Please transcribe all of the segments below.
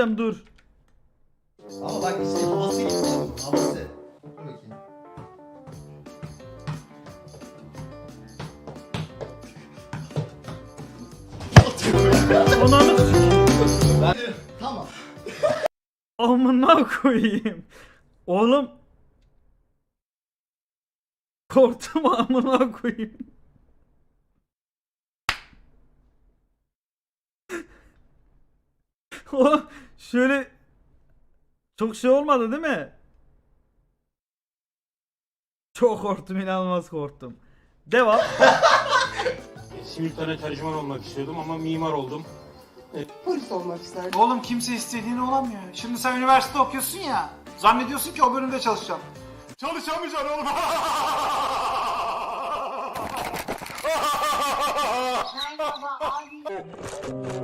dur. Ama bak işte havası gitti. Havası. Dur bakayım. S- Ben... Tamam. amına koyayım. Oğlum. Korktum amına koyayım. Oğlum şöyle çok şey olmadı değil mi? Çok korktum inanılmaz korktum. Devam. Simultane tercüman olmak istiyordum ama mimar oldum. Polis olmak isterdim. Oğlum kimse istediğini olamıyor. Şimdi sen üniversite okuyorsun ya. Zannediyorsun ki o bölümde çalışacağım. Çalışamayacaksın oğlum.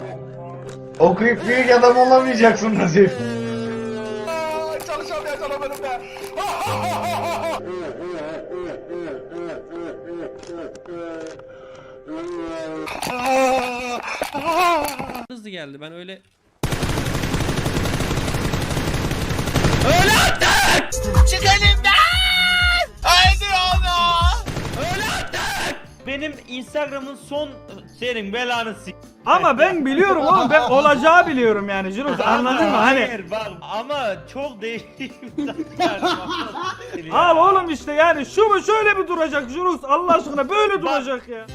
Okuyup büyük adam olamayacaksın Nazif. Çalışamayacaksın o bölümde. hızlı geldi. Ben öyle Benim Instagram'ın son senin belanı sik. Ama ben biliyorum oğlum ben olacağı biliyorum yani Jirox anladın mı? Hani Hayır bak ama çok değişik bir al oğlum işte yani şu mu şöyle mi duracak Jirox Allah aşkına böyle duracak ya.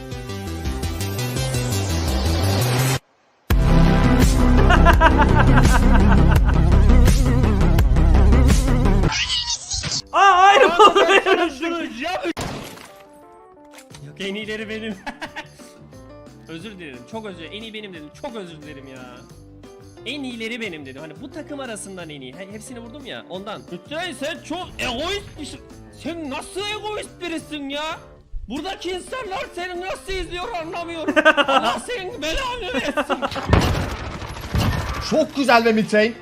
Özür dilerim. Çok özür En iyi benim dedim. Çok özür dilerim ya. En iyileri benim dedim. Hani bu takım arasından en iyi. He- Hepsini vurdum ya ondan. Lütfen sen çok egoist bir şey- Sen nasıl egoist birisin ya? Buradaki insanlar seni nasıl izliyor anlamıyorum. Allah senin belanı versin. Çok güzel be Mitrain.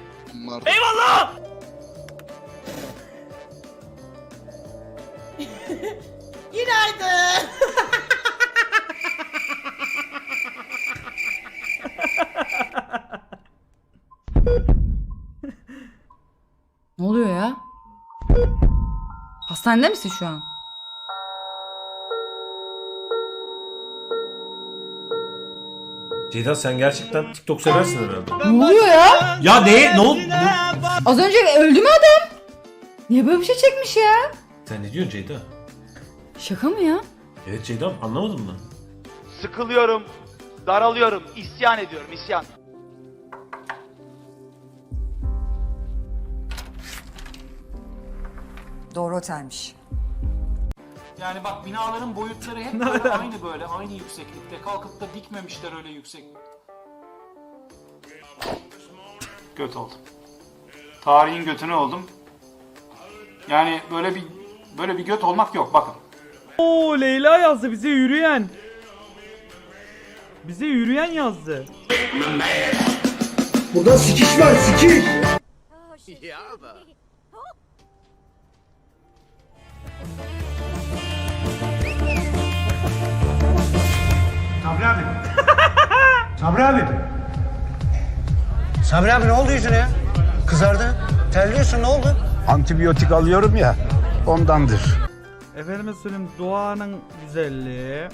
Eyvallah! Günaydın. Hastanede misin şu an? Ceyda sen gerçekten TikTok seversin herhalde. Ne oluyor ya? Ya ne? Ne oldu? Az önce öldü mü adam? Niye böyle bir şey çekmiş ya? Sen ne diyorsun Ceyda? Şaka mı ya? Evet Ceyda anlamadın mı? Sıkılıyorum, daralıyorum, isyan ediyorum, isyan. Doğru otelmiş. Yani bak binaların boyutları hep böyle aynı böyle aynı yükseklikte. Kalkıp da dikmemişler öyle yüksek. Göt oldum. Tarihin götünü oldum. Yani böyle bir böyle bir göt olmak yok bakın. Oo Leyla yazdı bize yürüyen. Bize yürüyen yazdı. Burada sikiş var sikiş. Sabri Sabri abi. Sabri abi ne oldu yüzüne ya? Kızardı. Terliyorsun ne oldu? Antibiyotik alıyorum ya ondandır. Efendime söyleyeyim doğanın güzelliği.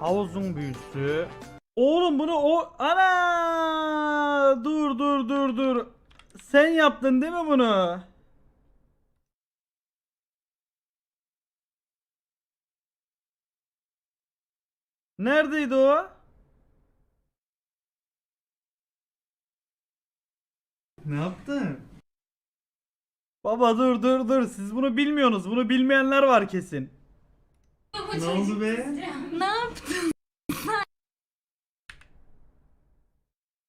Havuzun büyüsü. Oğlum bunu o ana dur dur dur dur. Sen yaptın değil mi bunu? Neredeydi o? Ne yaptın? Baba dur dur dur siz bunu bilmiyorsunuz. Bunu bilmeyenler var kesin. ne oldu be? Ne yaptın?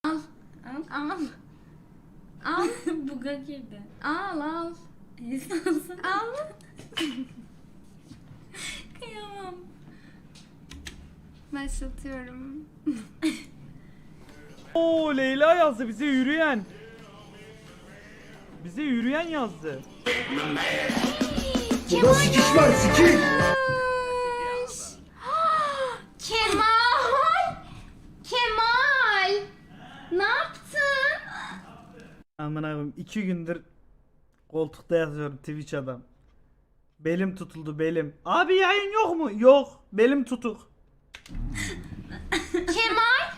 al. Al. Al. Al. Buga girdi. Al al. al. Kıyamam. Başlatıyorum. Oo Leyla yazdı bize yürüyen. Bize yürüyen yazdı. Burada sikiş var sikiş. Kemal! Kemal! Ne yaptın? Amına koyayım iki gündür koltukta yazıyorum Twitch adam. Belim tutuldu belim. Abi yayın yok mu? Yok. Belim tutuk. Kemal.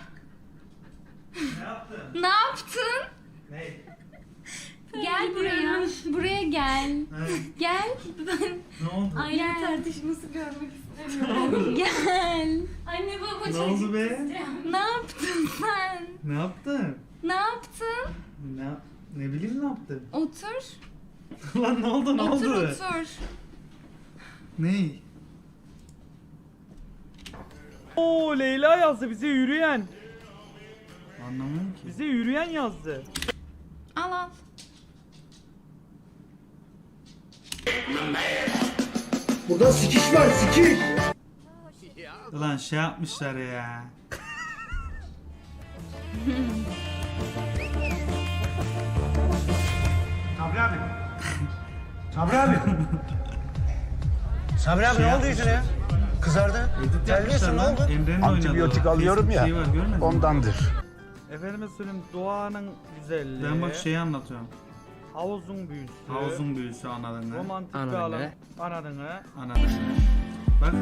ne yaptın? Ne? Gel buraya. Buraya gel. Gel. Ben Ne oldu? aile tartışması görmek istemiyorum. gel. Anne baba Ne oldu be? Ne yaptın sen? Ne yaptın? Ne yaptın? Ne ne bileyim ne yaptın? Otur. Lan ne oldu ne otur oldu? otur. Ne? Oo Leyla yazdı bize yürüyen. Anlamıyorum ki. Bize yürüyen yazdı. Al al. Burada sikiş var sikiş. Ulan şey yapmışlar ya. Sabri abi. Sabri abi. Sabri abi ne oldu yüzüne ya? Kızardı. Edit Terliyorsun ne lan. oldu? Emre'nin oynadığı Antibiyotik o. alıyorum ya. Şey var, görmedin mi? Ondandır. Efendime söyleyeyim doğanın güzelliği. Ben bak şeyi anlatıyorum. Havuzun büyüsü. Havuzun büyüsü anladın mı? Romantik bir alan. Anladın mı? Anladın mı? Bak.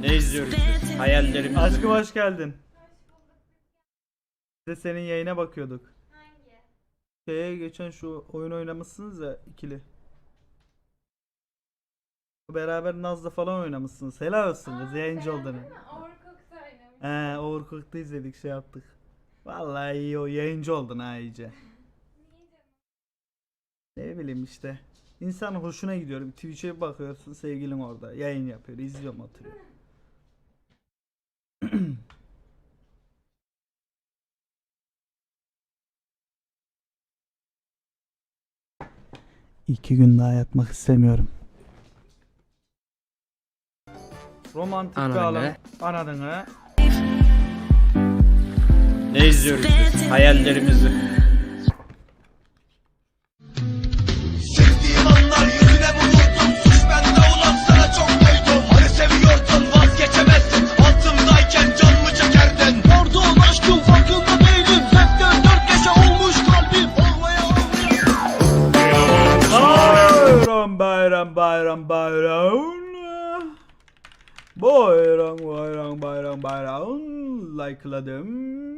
Ne izliyoruz biz? Hayallerimiz. Aşkım hoş geldin. Biz de senin yayına bakıyorduk. Hangi? Şeye geçen şu oyun oynamışsınız ya ikili. Beraber Naz'la falan oynamışsınız. Helal olsun kız yayıncı oldun. He Overcook'ta izledik şey yaptık. Vallahi iyi o yayıncı oldun ha iyice. Ne bileyim işte. İnsan hoşuna gidiyor. Bir Twitch'e bir bakıyorsun sevgilin orada. Yayın yapıyor. izliyorum oturuyor. İki gün daha yatmak istemiyorum. Romantik bir alan. Anladın mı? Ne izliyoruz biz? Hayallerimizi. Bayram bayram bayram bayram. Like'ladım.